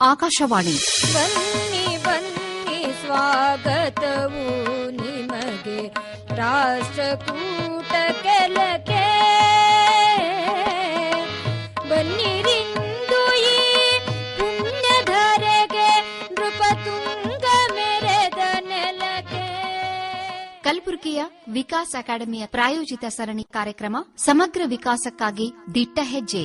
ಆಕಾಶವಾಣಿ. ಬನ್ನಿ ಬನ್ನಿ ಸ್ವಾಗತವು ನಿಮಗೆ. ರಾಷ್ಟ್ರಕೂಟ ಕೆಲಕೆ ಬನ್ನಿರಿಂದು ಈ ಪುಣ್ಯಧರೆಗೆ ನೃಪತುಂಗ ಮೆರೆದ ನೆಲಕ್ಕೆ. ಕಲಬುರಗಿಯ ವಿಕಾಸ್ ಅಕಾಡೆಮಿಯ ಪ್ರಾಯೋಜಿತ ಸರಣಿ ಕಾರ್ಯಕ್ರಮ ಸಮಗ್ರ ವಿಕಾಸಕ್ಕಾಗಿ ದಿಟ್ಟ ಹೆಜ್ಜೆ.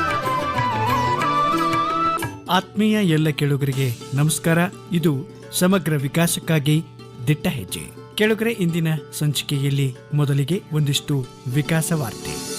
ಆತ್ಮೀಯ ಎಲ್ಲ ಕೇಳುಗರಿಗೆ ನಮಸ್ಕಾರ. ಇದು ಸಮಗ್ರ ವಿಕಾಸಕ್ಕಾಗಿ ದಿಟ್ಟ ಹೆಜ್ಜೆ. ಕೇಳುಗರೆ, ಇಂದಿನ ಸಂಚಿಕೆಯಲ್ಲಿ ಮೊದಲಿಗೆ ಒಂದಿಷ್ಟು ವಿಕಾಸ ವಾರ್ತೆ.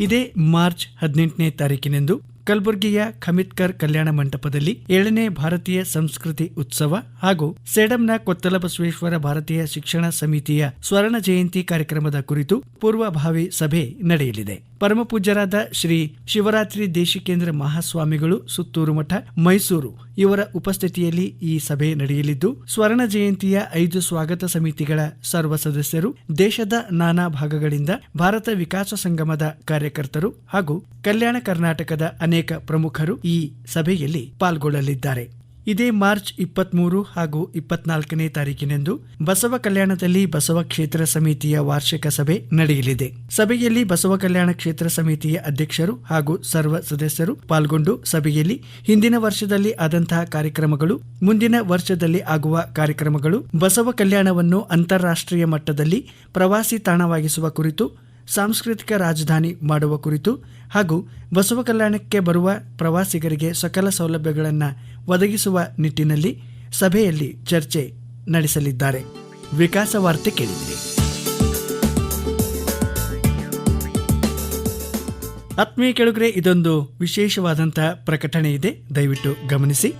ಇದೇ ಮಾರ್ಚ್ ಹದಿನೆಂಟನೇ ತಾರೀಕಿನಂದು ಕಲಬುರಗಿಯ ಖಮಿತ್ಕರ್ ಕಲ್ಯಾಣ ಮಂಟಪದಲ್ಲಿ ಏಳನೇ ಭಾರತೀಯ ಸಂಸ್ಕೃತಿ ಉತ್ಸವ ಹಾಗೂ ಸೇಡಂನ ಕೊತ್ತಲ ಬಸವೇಶ್ವರ ಭಾರತೀಯ ಶಿಕ್ಷಣ ಸಮಿತಿಯ ಸ್ವರ್ಣ ಜಯಂತಿ ಕಾರ್ಯಕ್ರಮದ ಕುರಿತು ಪೂರ್ವಭಾವಿ ಸಭೆ ನಡೆಯಲಿದೆ. ಪರಮಪೂಜ್ಯರಾದ ಶ್ರೀ ಶಿವರಾತ್ರಿ ದೇಶಿಕೇಂದ್ರ ಮಹಾಸ್ವಾಮಿಗಳು ಸುತ್ತೂರು ಮಠ, ಮೈಸೂರು. ಇವರ ಉಪಸ್ಥಿತಿಯಲ್ಲಿ ಈ ಸಭೆ ನಡೆಯಲಿದ್ದು, ಸ್ವರ್ಣ ಜಯಂತಿಯ ಐದು ಸ್ವಾಗತ ಸಮಿತಿಗಳ ಸರ್ವ ಸದಸ್ಯರು, ದೇಶದ ನಾನಾ ಭಾಗಗಳಿಂದ ಭಾರತ ವಿಕಾಸ ಸಂಗಮದ ಕಾರ್ಯಕರ್ತರು ಹಾಗೂ ಕಲ್ಯಾಣ ಕರ್ನಾಟಕದ ಅನೇಕ ಪ್ರಮುಖರು ಈ ಸಭೆಯಲ್ಲಿ ಪಾಲ್ಗೊಳ್ಳಲಿದ್ದಾರೆ. ಇದೇ ಮಾರ್ಚ್ ಇಪ್ಪತ್ಮೂರು ಹಾಗೂ ಇಪ್ಪತ್ನಾಲ್ಕನೇ ತಾರೀಕಿನಂದು ಬಸವ ಕಲ್ಯಾಣದಲ್ಲಿ ಬಸವ ಕ್ಷೇತ್ರ ಸಮಿತಿಯ ವಾರ್ಷಿಕ ಸಭೆ ನಡೆಯಲಿದೆ. ಸಭೆಯಲ್ಲಿ ಬಸವ ಕಲ್ಯಾಣ ಕ್ಷೇತ್ರ ಸಮಿತಿಯ ಅಧ್ಯಕ್ಷರು ಹಾಗೂ ಸರ್ವ ಸದಸ್ಯರು ಪಾಲ್ಗೊಂಡು ಸಭೆಯಲ್ಲಿ ಹಿಂದಿನ ವರ್ಷದಲ್ಲಿ ಆದಂತಹ ಕಾರ್ಯಕ್ರಮಗಳು, ಮುಂದಿನ ವರ್ಷದಲ್ಲಿ ಆಗುವ ಕಾರ್ಯಕ್ರಮಗಳು, ಬಸವ ಕಲ್ಯಾಣವನ್ನು ಅಂತಾರಾಷ್ಟ್ರೀಯ ಮಟ್ಟದಲ್ಲಿ ಪ್ರವಾಸಿ ತಾಣವಾಗಿಸುವ ಕುರಿತು ಸಾಂಸ್ಕೃತಿಕ ರಾಜಧಾನಿ ಮಾಡುವ ಕುರಿತು ಹಾಗೂ ಬಸವ ಕಲ್ಯಾಣಕ್ಕೆ ಬರುವ ಪ್ರವಾಸಿಗರಿಗೆ ಸಕಲ ಸೌಲಭ್ಯಗಳನ್ನು ಒದಗಿಸುವ ನಿಟ್ಟಿನಲ್ಲಿ ಸಭೆಯಲ್ಲಿ ಚರ್ಚೆ ನಡೆಸಲಿದ್ದಾರೆ. ವಿಕಾಸ ವಾರ್ತೆ ಆತ್ಮೀಯ ಕೆಳಗರೆ, ಇದೊಂದು ವಿಶೇಷವಾದಂತಹ ಪ್ರಕಟಣೆ ಇದೆ. ದಯವಿಟ್ಟು ಗಮನಿಸಿ.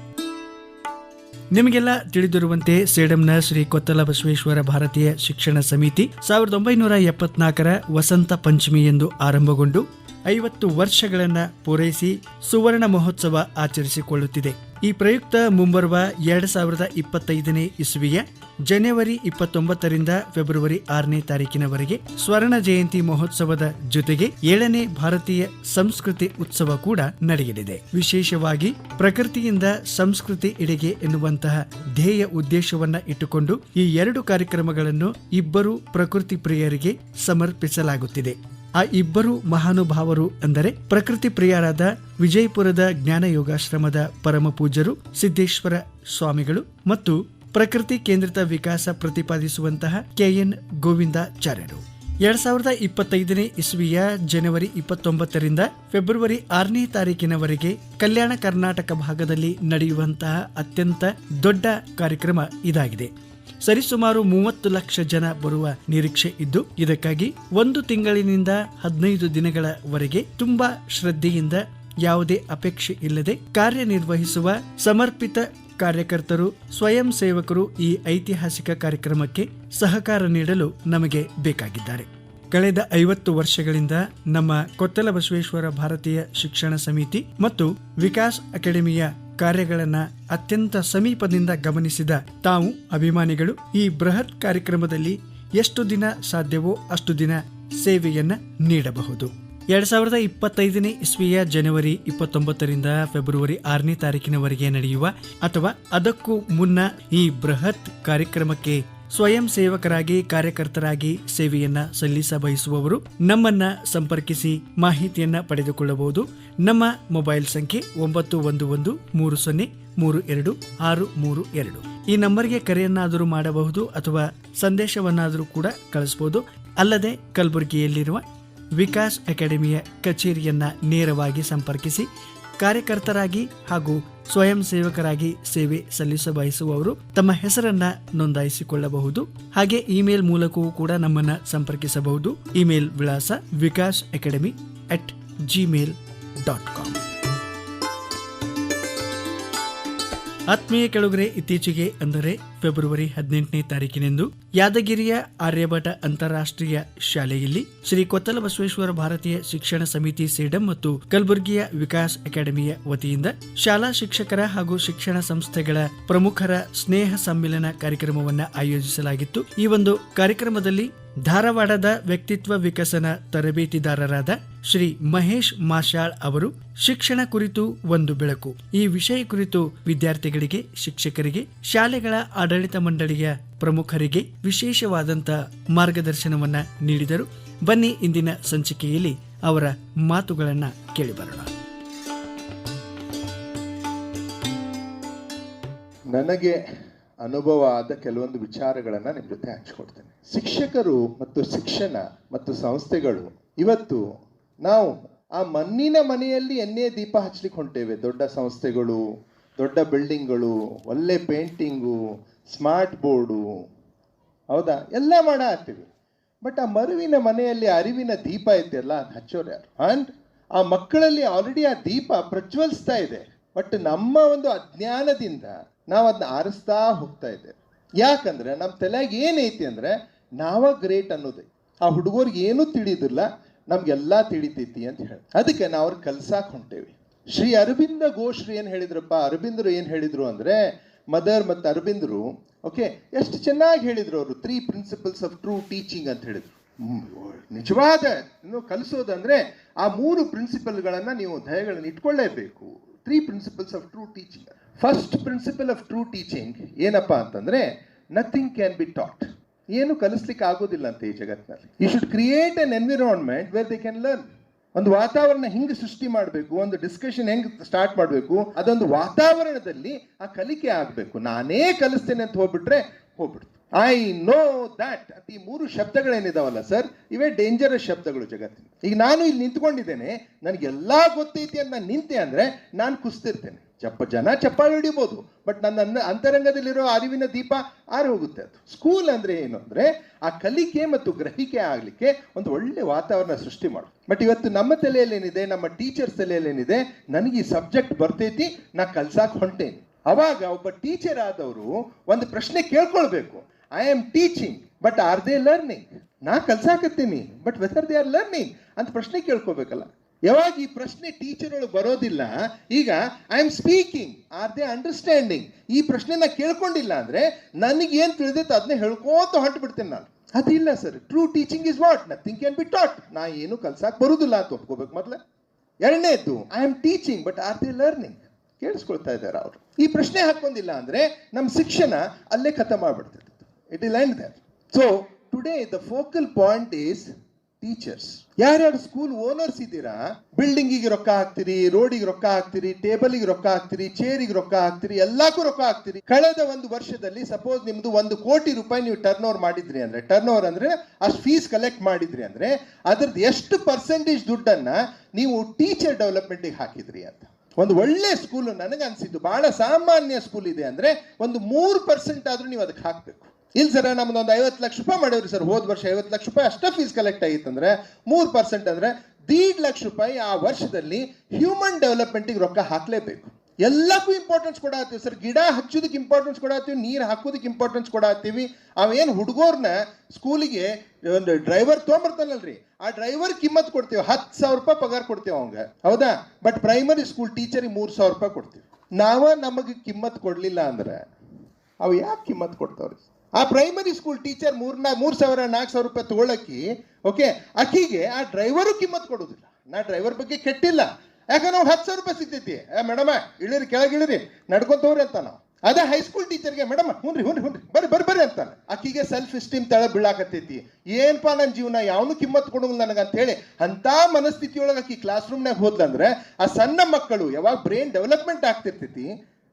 ನಿಮಗೆಲ್ಲ ತಿಳಿದಿರುವಂತೆ ಸೇಡಂನ ಶ್ರೀ ಕೊತ್ತಲ ಬಸವೇಶ್ವರ ಭಾರತೀಯ ಶಿಕ್ಷಣ ಸಮಿತಿ ಸಾವಿರದ ಒಂಬೈನೂರ ಎಪ್ಪತ್ನಾಲ್ಕರ ವಸಂತ ಪಂಚಮಿ ಎಂದು ಆರಂಭಗೊಂಡು ಐವತ್ತು ವರ್ಷಗಳನ್ನು ಪೂರೈಸಿ ಸುವರ್ಣ ಮಹೋತ್ಸವ ಆಚರಿಸಿಕೊಳ್ಳುತ್ತಿದೆ. ಈ ಪ್ರಯುಕ್ತ ಮುಂಬರುವ ಎರಡ್ ಸಾವಿರದ ಇಪ್ಪತ್ತೈದನೇ ಇಸುವಿಯ ಜನವರಿ ಇಪ್ಪತ್ತೊಂಬತ್ತರಿಂದ ಫೆಬ್ರವರಿ ಆರನೇ ತಾರೀಕಿನವರೆಗೆ ಸ್ವರ್ಣ ಜಯಂತಿ ಮಹೋತ್ಸವದ ಜೊತೆಗೆ ಏಳನೇ ಭಾರತೀಯ ಸಂಸ್ಕೃತಿ ಉತ್ಸವ ಕೂಡ ನಡೆಯಲಿದೆ. ವಿಶೇಷವಾಗಿ ಪ್ರಕೃತಿಯಿಂದ ಸಂಸ್ಕೃತಿ ಎಡೆಗೆ ಎನ್ನುವಂತಹ ಧ್ಯೇಯ ಉದ್ದೇಶವನ್ನ ಇಟ್ಟುಕೊಂಡು ಈ ಎರಡು ಕಾರ್ಯಕ್ರಮಗಳನ್ನು ಇಬ್ಬರು ಪ್ರಕೃತಿ ಪ್ರಿಯರಿಗೆ ಸಮರ್ಪಿಸಲಾಗುತ್ತಿದೆ. ಆ ಇಬ್ಬರು ಮಹಾನುಭಾವರು ಅಂದರೆ ಪ್ರಕೃತಿ ಪ್ರಿಯರಾದ ವಿಜಯಪುರದ ಜ್ಞಾನ ಯೋಗಾಶ್ರಮದ ಪರಮ ಪೂಜ್ಯರು, ಸಿದ್ದೇಶ್ವರ ಸ್ವಾಮಿಗಳು ಮತ್ತು ಪ್ರಕೃತಿ ಕೇಂದ್ರಿತ ವಿಕಾಸ ಪ್ರತಿಪಾದಿಸುವಂತಹ ಕೆಎನ್ ಗೋವಿಂದಾಚಾರ್ಯರು. ಎರಡ್ ಸಾವಿರದ ಇಪ್ಪತ್ತೈದನೇ ಇಸ್ವಿಯ ಜನವರಿ ಇಪ್ಪತ್ತೊಂಬತ್ತರಿಂದ ಫೆಬ್ರವರಿ ಆರನೇ ತಾರೀಕಿನವರೆಗೆ ಕಲ್ಯಾಣ ಕರ್ನಾಟಕ ಭಾಗದಲ್ಲಿ ನಡೆಯುವಂತಹ ಅತ್ಯಂತ ದೊಡ್ಡ ಕಾರ್ಯಕ್ರಮ ಇದಾಗಿದೆ. ಸರಿಸುಮಾರು ಮೂವತ್ತು ಲಕ್ಷ ಜನ ಬರುವ ನಿರೀಕ್ಷೆ ಇದ್ದು, ಇದಕ್ಕಾಗಿ ಒಂದು ತಿಂಗಳಿನಿಂದ ಹದಿನೈದು ದಿನಗಳವರೆಗೆ ತುಂಬಾ ಶ್ರದ್ಧೆಯಿಂದ ಯಾವುದೇ ಅಪೇಕ್ಷೆ ಇಲ್ಲದೆ ಕಾರ್ಯನಿರ್ವಹಿಸುವ ಸಮರ್ಪಿತ ಕಾರ್ಯಕರ್ತರು, ಸ್ವಯಂ ಸೇವಕರು ಈ ಐತಿಹಾಸಿಕ ಕಾರ್ಯಕ್ರಮಕ್ಕೆ ಸಹಕಾರ ನೀಡಲು ನಮಗೆ ಬೇಕಾಗಿದ್ದಾರೆ. ಕಳೆದ ಐವತ್ತು ವರ್ಷಗಳಿಂದ ನಮ್ಮ ಕೊತ್ತಲ ಬಸವೇಶ್ವರ ಭಾರತೀಯ ಶಿಕ್ಷಣ ಸಮಿತಿ ಮತ್ತು ವಿಕಾಸ್ ಅಕಾಡೆಮಿಯ ಕಾರ್ಯಗಳನ್ನ ಅತ್ಯಂತ ಸಮೀಪದಿಂದ ಗಮನಿಸಿದ ತಾವು ಅಭಿಮಾನಿಗಳು ಈ ಬೃಹತ್ ಕಾರ್ಯಕ್ರಮದಲ್ಲಿ ಎಷ್ಟು ದಿನ ಸಾಧ್ಯವೋ ಅಷ್ಟು ದಿನ ಸೇವೆಯನ್ನ ನೀಡಬಹುದು. ಎರಡ್ ಸಾವಿರದ ಇಪ್ಪತ್ತೈದನೇ ಇಸ್ವಿಯ ಜನವರಿ ಇಪ್ಪತ್ತೊಂಬತ್ತರಿಂದ ಫೆಬ್ರವರಿ ಆರನೇ ತಾರೀಕಿನವರೆಗೆ ನಡೆಯುವ ಅಥವಾ ಅದಕ್ಕೂ ಮುನ್ನ ಈ ಬೃಹತ್ ಕಾರ್ಯಕ್ರಮಕ್ಕೆ ಸ್ವಯಂ ಸೇವಕರಾಗಿ ಕಾರ್ಯಕರ್ತರಾಗಿ ಸೇವೆಯನ್ನ ಸಲ್ಲಿಸ ಬಯಸುವವರು ನಮ್ಮನ್ನ ಸಂಪರ್ಕಿಸಿ ಮಾಹಿತಿಯನ್ನ ಪಡೆದುಕೊಳ್ಳಬಹುದು. ನಮ್ಮ ಮೊಬೈಲ್ ಸಂಖ್ಯೆ ಒಂಬತ್ತು ಒಂದು ಒಂದು ಮೂರು ಸೊನ್ನೆ ಮೂರು ಎರಡು ಆರು ಮೂರು ಎರಡು. ಈ ನಂಬರ್ಗೆ ಕರೆಯನ್ನಾದರೂ ಮಾಡಬಹುದು ಅಥವಾ ಸಂದೇಶವನ್ನಾದರೂ ಕೂಡ ಕಳಿಸಬಹುದು. ಅಲ್ಲದೆ ಕಲಬುರಗಿಯಲ್ಲಿರುವ ವಿಕಾಸ್ ಅಕಾಡೆಮಿಯ ಕಚೇರಿಯನ್ನ ನೇರವಾಗಿ ಸಂಪರ್ಕಿಸಿ ಕಾರ್ಯಕರ್ತರಾಗಿ ಹಾಗೂ ಸ್ವಯಂ ಸೇವಕರಾಗಿ ಸೇವೆ ಸಲ್ಲಿಸ ಬಯಸುವವರು ತಮ್ಮ ಹೆಸರನ್ನ ನೋಂದಾಯಿಸಿಕೊಳ್ಳಬಹುದು. ಹಾಗೆ ಇಮೇಲ್ ಮೂಲಕವೂ ಕೂಡ ನಮ್ಮನ್ನ ಸಂಪರ್ಕಿಸಬಹುದು. ಇಮೇಲ್ ವಿಳಾಸ Vikas academy at Gmail dot com ಆತ್ಮೀಯ ಕೆಳಗರೆ, ಇತ್ತೀಚೆಗೆ ಅಂದರೆ ಫೆಬ್ರವರಿ ಹದಿನೆಂಟನೇ ತಾರೀಕಿನಂದು ಯಾದಗಿರಿಯ ಆರ್ಯಭಟ ಅಂತಾರಾಷ್ಟ್ರೀಯ ಶಾಲೆಯಲ್ಲಿ ಶ್ರೀ ಕೊತ್ತಲ ಬಸವೇಶ್ವರ ಭಾರತೀಯ ಶಿಕ್ಷಣ ಸಮಿತಿ ಸೇಡಂ ಮತ್ತು ಕಲಬುರಗಿಯ ವಿಕಾಸ್ ಅಕಾಡೆಮಿಯ ವತಿಯಿಂದ ಶಾಲಾ ಶಿಕ್ಷಕರ ಹಾಗೂ ಶಿಕ್ಷಣ ಸಂಸ್ಥೆಗಳ ಪ್ರಮುಖರ ಸ್ನೇಹ ಸಮ್ಮಿಲನ ಕಾರ್ಯಕ್ರಮವನ್ನು ಆಯೋಜಿಸಲಾಗಿತ್ತು. ಈ ಒಂದು ಕಾರ್ಯಕ್ರಮದಲ್ಲಿ ಧಾರವಾಡದ ವ್ಯಕ್ತಿತ್ವ ವಿಕಸನ ತರಬೇತಿದಾರರಾದ ಶ್ರೀ ಮಹೇಶ್ ಮಾಶಾಳ್ ಅವರು ಶಿಕ್ಷಣ ಕುರಿತು ಒಂದು ಬೆಳಕು. ಈ ವಿಷಯ ಕುರಿತು ವಿದ್ಯಾರ್ಥಿಗಳಿಗೆ, ಶಿಕ್ಷಕರಿಗೆ, ಶಾಲೆಗಳ ಆಡಳಿತ ಮಂಡಳಿಯ ಪ್ರಮುಖರಿಗೆ ವಿಶೇಷವಾದಂತ ಮಾರ್ಗದರ್ಶನವನ್ನ ನೀಡಿದರು. ಬನ್ನಿ ಇಂದಿನ ಸಂಚಿಕೆಯಲ್ಲಿ ಅವರ ಮಾತುಗಳನ್ನ ಕೇಳಿಬರೋಣ. ನನಗೆ ಅನುಭವ ಆದ ಕೆಲವೊಂದು ವಿಚಾರಗಳನ್ನು ನಿಮ್ಮ ಜೊತೆ ಶಿಕ್ಷಕರು ಮತ್ತು ಶಿಕ್ಷಣ ಮತ್ತು ಸಂಸ್ಥೆಗಳು ಇವತ್ತು ನಾವು ಆ ಮಣ್ಣಿನ ಮನೆಯಲ್ಲಿ ಎನ್ನೇ ದೀಪ ಹಚ್ಚಲಿಕ್ಕೆ ಹೊಂಟೇವೆ ದೊಡ್ಡ ಸಂಸ್ಥೆಗಳು, ದೊಡ್ಡ ಬಿಲ್ಡಿಂಗ್ಗಳು, ಒಳ್ಳೆ ಪೇಂಟಿಂಗು, ಸ್ಮಾರ್ಟ್ ಬೋರ್ಡು, ಹೌದಾ? ಎಲ್ಲ ಮಾಡ ಹತ್ತೀವಿ ಬಟ್ ಆ ಮರುವಿನ ಮನೆಯಲ್ಲಿ ಅರಿವಿನ ದೀಪ ಇದೆಯಲ್ಲ ಹಚ್ಚೋರು ಯಾರು? ಅಂಡ್ ಆ ಮಕ್ಕಳಲ್ಲಿ ಆಲ್ರೆಡಿ ಆ ದೀಪ ಪ್ರಜ್ವಲಿಸ್ತಾ ಇದೆ. ಬಟ್ ನಮ್ಮ ಒಂದು ಅಜ್ಞಾನದಿಂದ ನಾವು ಅದನ್ನ ಆರಿಸ್ತಾ ಹೋಗ್ತಾ ಇದ್ದೇವೆ. ಯಾಕಂದ್ರೆ ನಮ್ಮ ತಲೆಗೆ ಏನೈತಿ ಅಂದ್ರೆ ನಾವ ಗ್ರೇಟ್ ಅನ್ನೋದು. ಆ ಹುಡುಗರಿಗೆ ಏನೂ ತಿಳಿದಿಲ್ಲ, ನಮ್ಗೆಲ್ಲ ತಿಳಿತೈತಿ ಅಂತ ಹೇಳಿ. ಅದಕ್ಕೆ ನಾವು ಅವ್ರು ಕಲ್ಸಾಕ್ ಹೊಂಟೇವಿ. ಶ್ರೀ ಅರವಿಂದ ಘೋಷ್ರು ಏನು ಹೇಳಿದ್ರಪ್ಪ? ಅರವಿಂದರು ಏನು ಹೇಳಿದ್ರು ಅಂದ್ರೆ, ಮದರ್ ಮತ್ತು ಅರವಿಂದರು, ಓಕೆ, ಎಷ್ಟು ಚೆನ್ನಾಗಿ ಹೇಳಿದ್ರು ಅವರು. Three principles of true teaching ಅಂತ ಹೇಳಿದ್ರು. ನಿಜವಾದ. ಇನ್ನು ಕಲಿಸೋದಂದ್ರೆ, ಆ ಮೂರು ಪ್ರಿನ್ಸಿಪಲ್ಗಳನ್ನು ನೀವು ದಯಗಳನ್ನು ಇಟ್ಕೊಳ್ಳೇಬೇಕು. Three principles of true teaching first principle of true teaching ಏನಪ್ಪ ಅಂತಂದ್ರೆ ನಥಿಂಗ್ ಕ್ಯಾನ್ ಬಿ ಟಾಟ್ ಏನು ಕಲಿಸ್ಲಿಕ್ಕೆ ಆಗೋದಿಲ್ಲ ಅಂತ ಈ ಜಗತ್ತಿನಲ್ಲಿ. You should create an environment where they can learn ಒಂದು ವಾತಾವರಣ ಹೆಂಗೆ ಸೃಷ್ಟಿ ಮಾಡಬೇಕು, ಒಂದು ಡಿಸ್ಕಷನ್ ಹೆಂಗೆ ಸ್ಟಾರ್ಟ್ ಮಾಡಬೇಕು, ಅದೊಂದು ವಾತಾವರಣದಲ್ಲಿ ಆ ಕಲಿಕೆ ಆಗಬೇಕು. ನಾನೇ ಕಲಿಸ್ತೇನೆ ಅಂತ ಹೋಗ್ಬಿಟ್ರೆ ಹೋಗ್ಬಿಡ್ತು ಐ ನೋ ದ್ಯಾಟ್ ಅಂತ ಈ ಮೂರು ಶಬ್ದಗಳೇನಿದಾವಲ್ಲ ಸರ್ ಇವೇ ಡೇಂಜರಸ್ ಶಬ್ದಗಳು ಜಗತ್ತಿನ ಈಗ ನಾನು ಇಲ್ಲಿ ನಿಂತ್ಕೊಂಡಿದ್ದೇನೆ, ನನಗೆಲ್ಲ ಗೊತ್ತೈತಿ ಅಂತ ನಾನು ನಿಂತೆ ಅಂದ್ರೆ ನಾನು ಕುಸ್ತಿರ್ತೇನೆ. ಚಪ್ಪ ಜನ ಚಪ್ಪಾಳಿ ಹಿಡಿಬೋದು ಬಟ್ ನನ್ನ ಅಂತರಂಗದಲ್ಲಿರೋ ಅರಿವಿನ ದೀಪ ಆರಿ ಹೋಗುತ್ತೆ ಅದು. ಸ್ಕೂಲ್ ಅಂದ್ರೆ ಏನು ಅಂದ್ರೆ, ಆ ಕಲಿಕೆ ಮತ್ತು ಗ್ರಹಿಕೆ ಆಗ್ಲಿಕ್ಕೆ ಒಂದು ಒಳ್ಳೆ ವಾತಾವರಣ ಸೃಷ್ಟಿ ಮಾಡು. ಬಟ್ ಇವತ್ತು ನಮ್ಮ ತಲೆಯಲ್ಲಿ ಏನಿದೆ ನಮ್ಮ ಟೀಚರ್ಸ್ ತಲೆಯಲ್ಲಿ ಏನಿದೆ ನನಗೆ ಈ ಸಬ್ಜೆಕ್ಟ್ ಬರ್ತೈತಿ, ನಾ ಕಲ್ಸಾಕ್ ಹೊಂಟೇನಿ. ಅವಾಗ ಒಬ್ಬ ಟೀಚರ್ ಆದವರು ಒಂದು ಪ್ರಶ್ನೆ ಕೇಳ್ಕೊಳ್ಬೇಕು. I am teaching but are they learning ನಾ ಕಲ್ಸಾಕತ್ತೀನಿ but whether they are learning ಅಂತ ಪ್ರಶ್ನೆ ಕೇಳ್ಕೊಬೇಕಲ್ಲ. ಯಾವಾಗ ಈ ಪ್ರಶ್ನೆ ಟೀಚರ್ ಟೀಚರ್ಗಳು ಬರೋದಿಲ್ಲ, ಈಗ I am speaking are they understanding ಈ ಪ್ರಶ್ನೆನ ಕೇಳ್ಕೊಂಡಿಲ್ಲ ಅಂದ್ರೆ ನನಗೆ ಏನು ತಿಳಿದೈತೆ ಅದನ್ನ ಹೇಳ್ಕೋತ ಹೊಂಟು ಬಿಡ್ತೇನೆ ನಾನು. ಅದಿಲ್ಲ sir true teaching is what nothing can be taught ನಾ ಏನು ಕಲ್ಸಾಕ್ ಬರುದಿಲ್ಲ ಅಂತ ಒಪ್ಕೋಬೇಕು ಮೊದಲೇ. ಎರಡನೇದ್ದು I am teaching but are they learning ಕೇಳಿಸ್ಕೊಳ್ತಾ ಇದ್ದಾರೆ ಅವರು. ಈ ಪ್ರಶ್ನೆ ಹಾಕೊಂಡಿಲ್ಲ ಅಂದ್ರೆ ನಮ್ಮ ಶಿಕ್ಷಣ ಅಲ್ಲೇ ಖತಮ್ ಮಾಡ್ಬಿಡ್ತದೆ it will end there so today the focal point is teachers ಯಾರ್ಯಾರು ಸ್ಕೂಲ್ ಓನರ್ಸ್ ಇದ್ದೀರಾ ಬಿಲ್ಡಿಂಗಿಗೆ ರೊಕ್ಕ ಹಾಕ್ತೀರಿ ರೋಡಿಗೆ ರೊಕ್ಕ ಹಾಕ್ತೀರಿ ಟೇಬಲ್ಗೆ ರೊಕ್ಕ ಹಾಕ್ತೀರಿ ಚೇರಿಗೆ ರೊಕ್ಕ ಹಾಕ್ತೀರಿ, ಎಲ್ಲಕ್ಕೂ ರೊಕ್ಕ ಹಾಕ್ತೀರಿ. ಕಳೆದ ಒಂದು ವರ್ಷದಲ್ಲಿ ಸಪೋಸ್ ನಿಮ್ದು ಒಂದು ಕೋಟಿ ರೂಪಾಯಿ ನೀವು ಟರ್ನ್ ಓವರ್ ಮಾಡಿದ್ರಿ ಅಂದ್ರೆ ಟರ್ನ್ ಓವರ್ ಅಂದ್ರೆ ಅಷ್ಟು ಫೀಸ್ ಕಲೆಕ್ಟ್ ಮಾಡಿದ್ರಿ ಅಂದ್ರೆ, ಅದ್ರದ್ದು ಎಷ್ಟು ಪರ್ಸೆಂಟೇಜ್ ದುಡ್ಡನ್ನ ನೀವು ಟೀಚರ್ ಡೆವಲಪ್ಮೆಂಟಿಗೆ ಹಾಕಿದ್ರಿ ಅಂತ. ಒಂದು ಒಳ್ಳೆ ಸ್ಕೂಲ್ ನನಗೆ ಅನಿಸಿದ್ದು, ಬಹಳ ಸಾಮಾನ್ಯ ಸ್ಕೂಲ್ ಇದೆ ಅಂದರೆ ಒಂದು ಮೂರು ಪರ್ಸೆಂಟ್ ಆದರೂ ನೀವು ಅದಕ್ಕೆ ಹಾಕಬೇಕು. ಇಲ್ಲ ಸರ್ ನಮ್ದು ಒಂದು ಐವತ್ತು ಲಕ್ಷ ರೂಪಾಯಿ ಮಾಡೇವ್ರಿ ಸರ್ ಹೋದ ವರ್ಷ ಐವತ್ತು ಲಕ್ಷ ರೂಪಾಯಿ ಅಷ್ಟೇ ಫೀಸ್ ಕಲೆಕ್ಟ್ ಆಗಿತ್ತಂದ್ರೆ ಮೂರು ಪರ್ಸೆಂಟ್ ಅಂದರೆ ದೀಡ್ ಲಕ್ಷ ರೂಪಾಯಿ ಆ ವರ್ಷದಲ್ಲಿ ಹ್ಯೂಮನ್ ಡೆವಲಪ್ಮೆಂಟಿಗೆ ರೊಕ್ಕ ಹಾಕ್ಲೇಬೇಕು. ಎಲ್ಲಕ್ಕೂ ಇಂಪಾರ್ಟೆನ್ಸ್ ಕೊಡತ್ತೀವಿ. ಸರ್, ಗಿಡ ಹಚ್ಚೋದಕ್ಕೆ ಇಂಪಾರ್ಟೆನ್ಸ್ ಕೊಡತ್ತೀವಿ, ನೀರು ಹಾಕೋದಕ್ಕೆ ಇಂಪಾರ್ಟೆನ್ಸ್ ಕೊಡತ್ತೀವಿ. ಅವೇನು ಹುಡುಗೋರ್ನ ಸ್ಕೂಲಿಗೆ ಒಂದು ಡ್ರೈವರ್ ತೊಗೊಂಬರ್ತಾನಲ್ರಿ. ಆ ಡ್ರೈವರ್ ಕಿಮ್ಮತ್ ಕೊಡ್ತೀವಿ. ಹತ್ತು ಸಾವಿರ ರೂಪಾಯಿ ಪಗಾರ ಕೊಡ್ತೀವಿ ಅವಂಗೆ. ಹೌದಾ? ಬಟ್ ಪ್ರೈಮರಿ ಸ್ಕೂಲ್ ಟೀಚರಿಗೆ ಮೂರು ಸಾವಿರ ರೂಪಾಯಿ ಕೊಡ್ತೀವಿ. ನಾವ ನಮಗೆ ಕಿಮ್ಮತ್ ಕೊಡಲಿಲ್ಲ ಅಂದ್ರೆ ಅವು ಯಾಕೆ ಕಿಮ್ಮತ್ ಕೊಡ್ತಾವ್ರಿ? ಆ ಪ್ರೈಮರಿ ಸ್ಕೂಲ್ ಟೀಚರ್ ಮೂರ್ನ, ಮೂರು ಸಾವಿರ ನಾಲ್ಕು ಸಾವಿರ ರೂಪಾಯಿ ತೊಗೊಳಕ್ಕೆ ಓಕೆ ಅಕ್ಕಿಗೆ ಆ ಡ್ರೈವರು ಕಿಮ್ಮತ್ ಕೊಡೋದಿಲ್ಲ. ನಾ ಡ್ರೈವರ್ ಬಗ್ಗೆ ಕೆಟ್ಟಿಲ್ಲ. ಯಾಕಂದ್ರೆ ನಾವು ಹತ್ತು ಸಾವಿರ ರೂಪಾಯಿ ಸಿಗ್ತೈತಿ. ಏ, ಮೇಡಮ, ಇಳಿರಿ, ಕೆಳಗೆ ಇಳಿರಿ. ನಡ್ಕೊತವ್ರಿ ಅಂತ ನಾವು. ಅದೇ ಹೈಸ್ಕೂಲ್ ಟೀಚರ್ಗೆ ಮೇಡಮ್, ಹುನ್ರಿ ಹುನ್ರಿ ಹುನ್ರಿ, ಬರ್ರಿ ಬರ್ರಿ ಬರ್ರಿ ಅಂತಾನೆ. ಆಕಿಗೆ ಸೆಲ್ಫ್ ಎಸ್ಟೀಮ್ ತಳ ಬೀಳಾಕತ್ತೈತಿ. ಏನ್ಪಾ ನನ್ನ ಜೀವನ, ಯಾವನು ಕಿಮ್ಮತ್ ಕೊಡೋಂಗಿಲ್ಲ ನನಗೆ ಅಂತ ಹೇಳಿ ಅಂತ ಮನಸ್ಥಿತಿಯೊಳಗೆ ಆಕಿ ಕ್ಲಾಸ್ ರೂಮ್ನಾಗ ಹೋದ್ಲಂದ್ರೆ ಆ ಸಣ್ಣ ಮಕ್ಕಳು ಯಾವಾಗ ಬ್ರೈನ್ ಡೆವಲಪ್ಮೆಂಟ್ ಆಗ್ತಿರ್ತೈತಿ,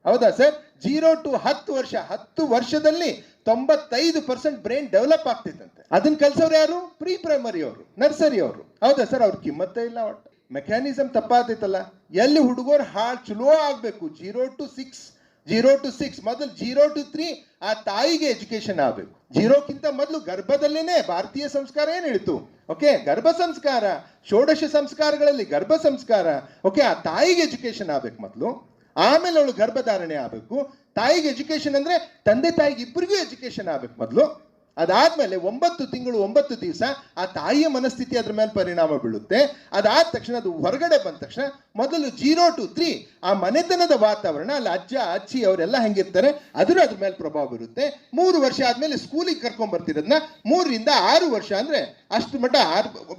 ಹೌದಾ ಸರ್? ಜೀರೋ ಟು ಹತ್ತು ವರ್ಷ, ಹತ್ತು ವರ್ಷದಲ್ಲಿ ತೊಂಬತ್ತೈದು ಪರ್ಸೆಂಟ್ ಬ್ರೈನ್ ಡೆವಲಪ್ ಆಗ್ತೈತಂತೆ. ಅದನ್ನ ಕಲ್ಸೋರು ಯಾರು? ಪ್ರೀ ಪ್ರೈಮರಿ ಅವರು ನರ್ಸರಿ ಅವರು. ಹೌದಾ ಸರ್? ಅವ್ರ ಕಿಮ್ಮತ್ತೇ ಇಲ್ಲ ಒಟ್ಟು. ಮೆಕ್ಯಾನಿಸಮ್ ತಪ್ಪಾತೈತಲ್ಲ? ಎಲ್ಲಿ ಹುಡುಗರು ಹಾಳು ಚಲೋ ಆಗ್ಬೇಕು? Zero to six, zero to six, ಮೊದಲು ಜೀರೋ ಟು ತ್ರೀ, ಆ ತಾಯಿಗೆ ಎಜುಕೇಶನ್ ಆಗಬೇಕು. ಜೀರೋಕ್ಕಿಂತ ಮೊದಲು ಗರ್ಭದಲ್ಲೇನೆ ಭಾರತೀಯ ಸಂಸ್ಕಾರ ಏನು ಹೇಳ್ತು ಓಕೆ, ಗರ್ಭ ಸಂಸ್ಕಾರ, ಷೋಡಶ ಸಂಸ್ಕಾರಗಳಲ್ಲಿ ಗರ್ಭ ಸಂಸ್ಕಾರ, ಓಕೆ, ಆ ತಾಯಿಗೆ ಎಜುಕೇಶನ್ ಆಗ್ಬೇಕು ಮೊದಲು. ಆಮೇಲೆ ಅವಳು ಗರ್ಭಧಾರಣೆ ಆಗಬೇಕು. ತಾಯಿಗೆ ಎಜುಕೇಶನ್ ಅಂದ್ರೆ ತಂದೆ ತಾಯಿಗೆ ಇಬ್ಬರಿಗೂ ಎಜುಕೇಶನ್ ಆಗ್ಬೇಕು ಮೊದಲು. ಅದಾದ್ಮೇಲೆ ಒಂಬತ್ತು ತಿಂಗಳು ಒಂಬತ್ತು ದಿವಸ ಆ ತಾಯಿಯ ಮನಸ್ಥಿತಿ ಅದ್ರ ಮೇಲೆ ಪರಿಣಾಮ ಬೀಳುತ್ತೆ. ಅದಾದ ತಕ್ಷಣ ಅದು ಹೊರಗಡೆ ಬಂದ ತಕ್ಷಣ ಮೊದಲು ಜೀರೋ ಟು ತ್ರೀ ಆ ಮನೆತನದ ವಾತಾವರಣ, ಅಲ್ಲಿ ಅಜ್ಜ, ಅಜ್ಜಿ ಅವರೆಲ್ಲ ಹೆಂಗಿರ್ತಾರೆ, ಅದರ ಅದ್ರ ಮೇಲೆ ಪ್ರಭಾವ ಬೀರುತ್ತೆ. ಮೂರು ವರ್ಷ ಆದ್ಮೇಲೆ ಸ್ಕೂಲಿಗೆ ಕರ್ಕೊಂಡ್ ಬರ್ತಿರೋದನ್ನ ಮೂರರಿಂದ ಆರು ವರ್ಷ ಅಂದ್ರೆ ಅಷ್ಟು ಮಟ್ಟ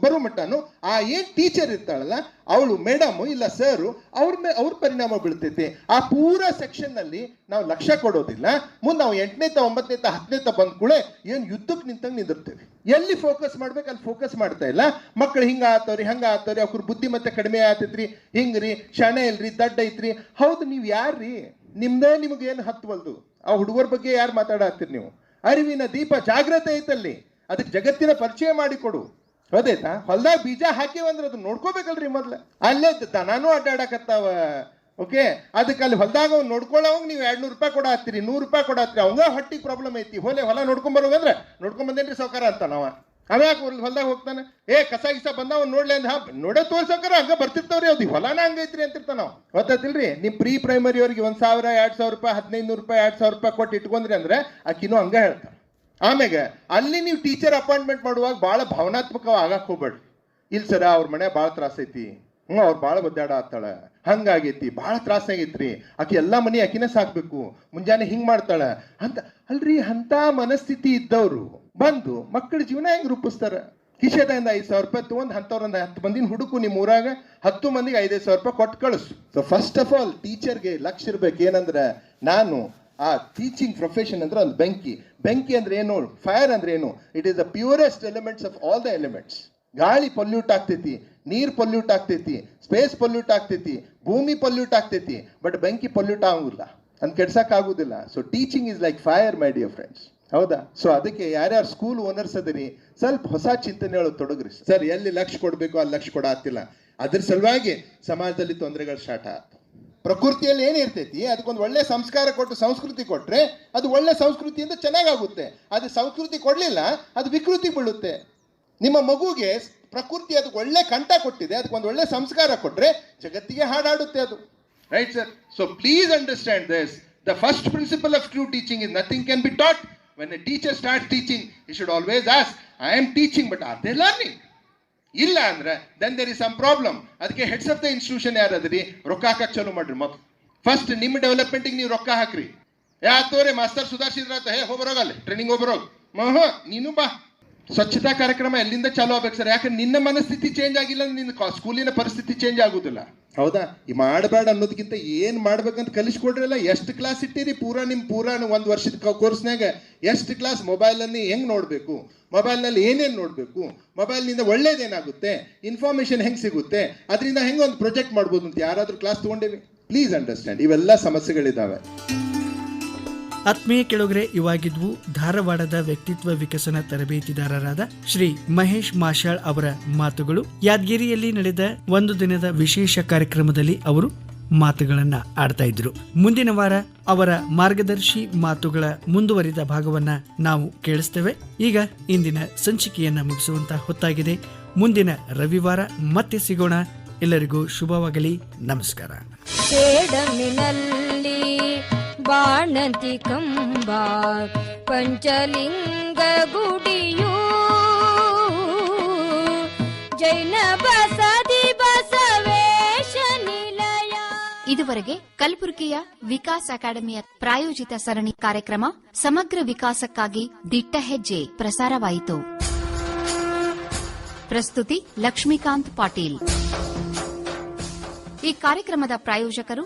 ಬರೋ ಮಟ್ಟನು ಆ ಏನ್ ಟೀಚರ್ ಇರ್ತಾಳಲ್ಲ, ಅವಳು ಮೇಡಮ್ ಇಲ್ಲ ಸರ್ ಅವ್ರ ಮೇ, ಅವ್ರ ಪರಿಣಾಮ ಬೀಳ್ತೈತಿ. ಆ ಪೂರ ಸೆಕ್ಷನ್ನಲ್ಲಿ ನಾವು ಲಕ್ಷ್ಯ ಕೊಡೋದಿಲ್ಲ. ಮುಂದೆ ನಾವು ಎಂಟನೇತ ಹತ್ತನೇ ಹತ್ತನೇತ ಬಂದ ಕೂಡ ಏನು ಯುದ್ಧಕ್ಕೆ ನಿಂತಂಗೆ ನಿಂದಿರ್ತೇವೆ. ಎಲ್ಲಿ ಫೋಕಸ್ ಮಾಡ್ಬೇಕು ಅಲ್ಲಿ ಫೋಕಸ್ ಮಾಡ್ತಾ ಇಲ್ಲ. ಮಕ್ಕಳು ಹಿಂಗೆ ಆತವ್ರಿ, ಹಂಗೆ ಆತವ್ರಿ ಅವ್ರ ಬುದ್ಧಿ ಮತ್ತೆ ಕಡಿಮೆ ಆತೈತ್ರಿ ಹಿಂಗ್ರಿ, ಶಣೆ ಇಲ್ರಿ, ದಡ್ಡ ಐತ್ರಿ. ಹೌದು, ನೀವು ಯಾರ್ರಿ? ನಿಮ್ದೇ ನಿಮ್ಗೆ ಏನು ಹತ್ತುವಲ್ದು ಆ ಹುಡುಗರ ಬಗ್ಗೆ ಯಾರು ಮಾತಾಡತ್ತೀರಿ ನೀವು? ಅರಿವಿನ ದೀಪ ಜಾಗ್ರತೆ ಐತಲ್ಲಿ. ಅದಕ್ಕೆ ಜಗತ್ತಿನ ಪರಿಚಯ ಮಾಡಿಕೊಡು ಹೌದಾಯ್ತಾ? ಹೊಲ್ದಾಗ ಬೀಜ ಹಾಕಿವಂದ್ರೆ ಅದನ್ನ ನೋಡ್ಕೋಬೇಕಲ್ರಿ ಮೊದ್ಲ. ಅಲ್ಲೇ ದನಾನು ಅಡ್ಡಾಡಕತ್ತಾವ. ಓಕೆ ಅದಕ್ಕೆ ಅಲ್ಲಿ ಹೊಲ್ದಾಗ ಅವ್ನು ನೋಡ್ಕೊಳ್ಳೋವಾಗ ನೀವು ಎರಡು ನೂರು ರೂಪಾಯಿ ಕೊಡಾತ್ತೀರಿ, ನೂರು ರೂಪಾಯಿ ಕೊಡ ಹತ್ತೀರಿ ಅವಂಗ ಹೊಟ್ಟಿಗೆ ಪ್ರಾಬ್ಲಮ್ ಐತಿ. ಹೋಲೆ ಹೊಲ ನೋಡ್ಕೊಂಡ್ ನೋಡ್ಕೊಂಬಂದೇನ್ರಿ ಸೌಕಾರ ಅಂತ ನಾವ ಅವ. ಯಾಕೆ ಹೊಲ್ದಾಗ ಹೋಗ್ತಾನೆ? ಏ, ಕಸ ಗಿಸ ಬಂದಾವ ನೋಡ್ಲಿ ಅಂದ ಹಾ, ನೋಡೇ ತೋರ್ಸೋಕಾರ, ಹಂಗ ಬರ್ತಿರ್ತಾವ್ರಿ ಅವ್ದು. ಹೊಲನ ಹಂಗೈತ್ರಿ ಅಂತಿರ್ತಾನ ನಾವು ಗೊತ್ತಾತಿಲ್ರಿ ನಿಮ್ ಪ್ರೀ ಪ್ರೈಮರಿ ಅವ್ರಿಗೆ ಒಂದು ಸಾವಿರ, ಎರಡು ಸಾವಿರ ರೂಪಾಯಿ ಹದಿನೈದು ನೂರು ರೂಪಾಯಿ, ಎರಡ್ ಸಾವಿರ ರೂಪಾಯಿ ಕೊಟ್ಟು ಇಟ್ಕೊಂಡ್ರಿ ಅಂದ್ರೆ ಆಕಿನೂ ಹಂಗ ಹೇಳ್ತಾನೆ. ಆಮ್ಯಾಗ ಅಲ್ಲಿ ನೀವು ಟೀಚರ್ ಅಪಾಯಿಂಟ್ಮೆಂಟ್ ಮಾಡುವಾಗ ಭಾಳ ಭಾವನಾತ್ಮಕ ಆಗಕ್ಕೆ ಹೋಗ್ಬೇಡ್ರಿ. ಇಲ್ಲ ಸರ ಅವ್ರ ಮನೆ ಭಾಳ ತ್ರಾಸ ಐತಿ. ಹ್ಞೂ ಅವ್ರು ಭಾಳ ಒದ್ದಾಡ ಆತಾಳೆ. ಹಂಗಾಗೈತಿ ಭಾಳ ತ್ರಾಸ ಆಗೈತ್ರಿ. ಆಕಿ ಎಲ್ಲ ಮನೆ ಆಕಿನೇ ಸಾಕ್ಬೇಕು. ಮುಂಜಾನೆ ಹಿಂಗ್ ಮಾಡ್ತಾಳೆ. ಅಂತ, ಅಲ್ರಿ ಅಂತ ಮನಸ್ಥಿತಿ ಇದ್ದವರು ಬಂದು ಮಕ್ಕಳ ಜೀವನ ಹೆಂಗೆ ರೂಪಿಸ್ತಾರೆ? ಕಿಶೆದಿಂದ ಐದು ಸಾವಿರ ರೂಪಾಯಿ ತಗೊಂಡ್ ಅಂಥವ್ರೊಂದು ಹತ್ತು ಮಂದಿನ ಹುಡುಕು ನಿಮ್ಮ ಊರಾಗ, ಹತ್ತು ಮಂದಿಗೆ ಐದೈದು ಸಾವಿರ ರೂಪಾಯಿ ಕೊಟ್ಟು ಕಳಿಸು. ಸೊ ಫಸ್ಟ್ ಆಫ್ ಆಲ್ ಟೀಚರ್ಗೆ ಲಕ್ಷ ಇರ್ಬೇಕು. ಏನಂದ್ರೆ, ನಾನು ಆ ಟೀಚಿಂಗ್ ಪ್ರೊಫೆಷನ್ ಅಂದ್ರೆ ಒಂದು ಬೆಂಕಿ. ಬೆಂಕಿ ಅಂದ್ರೆ ಏನು? ಫೈರ್ ಅಂದ್ರೆ ಏನು? It is the purest elements of all the elements ಗಾಳಿ ಪೊಲ್ಯೂಟ್ ಆಗ್ತೈತಿ, ನೀರ್ ಪೊಲ್ಯೂಟ್ ಆಗ್ತೈತಿ ಸ್ಪೇಸ್ ಪೊಲ್ಯೂಟ್ ಆಗ್ತೈತಿ, ಭೂಮಿ ಪೊಲ್ಯೂಟ್ ಆಗ್ತೈತಿ ಬಟ್ ಬೆಂಕಿ ಪೊಲ್ಯೂಟ್ ಆಗುದಿಲ್ಲ. ಅಂತ ಕೆಡ್ಸಕ್ ಆಗುದಿಲ್ಲ. So teaching is like fire my dear friends ಹೌದಾ? ಸೊ ಅದಕ್ಕೆ ಯಾರ್ಯಾರು ಸ್ಕೂಲ್ ಓನರ್ಸ್ ಅದರಿ, ಸ್ವಲ್ಪ ಹೊಸ ಚಿಂತನೆಗಳು ತೊಡಗ್ರಿ ಸರ್. ಎಲ್ಲಿ ಲಕ್ಷ ಕೊಡಬೇಕು, ಅಲ್ಲಿ ಲಕ್ಷ ಕೊಡಾತಿಲ್ಲ. ಅದ್ರ ಸಲುವಾಗಿ ಸಮಾಜದಲ್ಲಿ ತೊಂದರೆಗಳು ಸ್ಟಾರ್ಟ್ ಆಯ್ತು ಪ್ರಕೃತಿಯಲ್ಲಿ ಏನಿರ್ತೈತಿ ಅದಕ್ಕೊಂದು ಒಳ್ಳೆ ಸಂಸ್ಕಾರ ಕೊಟ್ಟು ಸಂಸ್ಕೃತಿ ಕೊಟ್ಟರೆ ಅದು ಒಳ್ಳೆ ಸಂಸ್ಕೃತಿಯಿಂದ ಚೆನ್ನಾಗಾಗುತ್ತೆ. ಅದು ಸಂಸ್ಕೃತಿ ಕೊಡಲಿಲ್ಲ, ಅದು ವಿಕೃತಿ ಬೀಳುತ್ತೆ. ನಿಮ್ಮ ಮಗುಗೆ ಪ್ರಕೃತಿ ಅದಕ್ಕೆ ಒಳ್ಳೆ ಕಂಠ ಕೊಟ್ಟಿದೆ, ಅದಕ್ಕೊಂದು ಒಳ್ಳೆ ಸಂಸ್ಕಾರ ಕೊಟ್ಟರೆ ಜಗತ್ತಿಗೆ ಹಾಡಾಡುತ್ತೆ ಅದು. Right sir so please understand this the first principle of true teaching is nothing can be taught when a teacher start teaching you should always ask I am teaching but are they learning ಇಲ್ಲ ಅಂದ್ರೆ then there is some problem ಅದಕ್ಕೆ heads of the institution ಯಾರಾದ್ರಿ? ರೊಕ್ಕ ಹಾಕಕ್ ಚಾಲು ಮಾಡ್ರಿ ಮೊದಲು first ನಿಮ್ಮ ಡೆವಲಪ್ಮೆಂಟಿಗೆ ನೀವು ರೊಕ್ಕ ಹಾಕ್ರಿ. ಯಾ ತೋರೆ ಮಾಸ್ತರ್ ಸುಧಾರಿಸಿದ್ರ ಹೇ ಹೋಗ್ಬರೋಗಲ್ಲ ಟ್ರೈನಿಂಗ್ ಹೋಗ್ಬರೋಗ ಮಹ, ನೀನು ಬಾ. ಸ್ವಚ್ಛತಾ ಕಾರ್ಯಕ್ರಮ ಎಲ್ಲಿಂದ ಚಾಲೂ ಆಗ್ಬೇಕು ಸರ್? ಯಾಕಂದ್ರೆ ನಿನ್ನ ಮನಸ್ಥಿತಿ ಚೇಂಜ್ ಆಗಿಲ್ಲ ಅಂದ್ರೆ ನಿನ್ನ ಸ್ಕೂಲಿನ ಪರಿಸ್ಥಿತಿ ಚೇಂಜ್ ಆಗುದಿಲ್ಲ. ಹೌದಾ? ಈ ಮಾಡಬೇಡ ಅನ್ನೋದಕ್ಕಿಂತ ಏನ್ ಮಾಡ್ಬೇಕಂತ ಕಲಿಸ್ಕೊಡ್ರಲ್ಲ? ಎಷ್ಟು ಕ್ಲಾಸ್ ಇಟ್ಟಿರಿ? ಪೂರಾ ನಿಮ್ ಪೂರಾ ಒಂದು ವರ್ಷದ ಕೋರ್ಸ್ನಾಗ ಎಷ್ಟು ಕ್ಲಾಸ್ ಮೊಬೈಲ್ ಅಲ್ಲಿ ಹೆಂಗ್ ನೋಡ್ಬೇಕು? ಮೊಬೈಲ್ನಲ್ಲಿ ಏನೇನ್ ನೋಡ್ಬೇಕು? ಮೊಬೈಲ್ನಿಂದ ಒಳ್ಳೇದೇನಾಗುತ್ತೆ ಇನ್ಫಾರ್ಮೇಶನ್ ಹೆಂಗ್ ಸಿಗುತ್ತೆ? ಅದರಿಂದ ಹೆಂಗ್ ಒಂದು ಪ್ರೊಜೆಕ್ಟ್ ಮಾಡ್ಬೋದು ಅಂತ ಯಾರಾದ್ರೂ ಕ್ಲಾಸ್ ತಗೊಂಡಿರಿ ಪ್ಲೀಸ್ ಅಂಡರ್ಸ್ಟ್ಯಾಂಡ್ ಇವೆಲ್ಲ ಸಮಸ್ಯೆಗಳಿದಾವೆ. ಆತ್ಮೀಯ ಕೆಳಗರೆ ಇವಾಗಿದ್ವು ಧಾರವಾಡದ ವ್ಯಕ್ತಿತ್ವ ವಿಕಸನ ತರಬೇತಿದಾರರಾದ ಶ್ರೀ ಮಹೇಶ್ ಮಾಶಾಳ್ ಅವರ ಮಾತುಗಳು. ಯಾದಗಿರಿಯಲ್ಲಿ ನಡೆದ ಒಂದು ದಿನದ ವಿಶೇಷ ಕಾರ್ಯಕ್ರಮದಲ್ಲಿ ಅವರು ಮಾತುಗಳನ್ನ ಆಡ್ತಾ ಇದ್ರು. ಮುಂದಿನ ವಾರ ಅವರ ಮಾರ್ಗದರ್ಶಿ ಮಾತುಗಳ ಮುಂದುವರಿದ ಭಾಗವನ್ನ ನಾವು ಕೇಳಿಸ್ತೇವೆ. ಈಗ ಇಂದಿನ ಸಂಚಿಕೆಯನ್ನ ಮುಗಿಸುವಂತ ಹೊತ್ತಾಗಿದೆ. ಮುಂದಿನ ರವಿವಾರ ಮತ್ತೆ ಸಿಗೋಣ. ಎಲ್ಲರಿಗೂ ಶುಭವಾಗಲಿ. ನಮಸ್ಕಾರ. ಬಾಣಂತಿ ಕಂಬ ಪಂಚಲಿಂಗ ಗುಡಿಯು. ಜೈನ ಬಸದಿ ಬಸವೇಶ ನಿಲಯ. ಇದುವರೆಗೆ ಕಲಬುರಗಿಯ ವಿಕಾಸ್ ಅಕಾಡೆಮಿಯ ಪ್ರಾಯೋಜಿತ ಸರಣಿ ಕಾರ್ಯಕ್ರಮ ಸಮಗ್ರ ವಿಕಾಸಕ್ಕಾಗಿ ದಿಟ್ಟ ಹೆಜ್ಜೆ ಪ್ರಸಾರವಾಯಿತು. ಪ್ರಸ್ತುತಿ ಲಕ್ಷ್ಮೀಕಾಂತ್ ಪಾಟೀಲ್. ಈ ಕಾರ್ಯಕ್ರಮದ ಪ್ರಾಯೋಜಕರು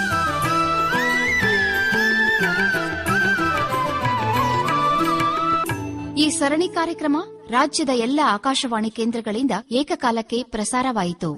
ಈ ಸರಣಿ ಕಾರ್ಯಕ್ರಮ ರಾಜ್ಯದ ಎಲ್ಲ ಆಕಾಶವಾಣಿ ಕೇಂದ್ರಗಳಿಂದ ಏಕಕಾಲಕ್ಕೆ ಪ್ರಸಾರವಾಯಿತು.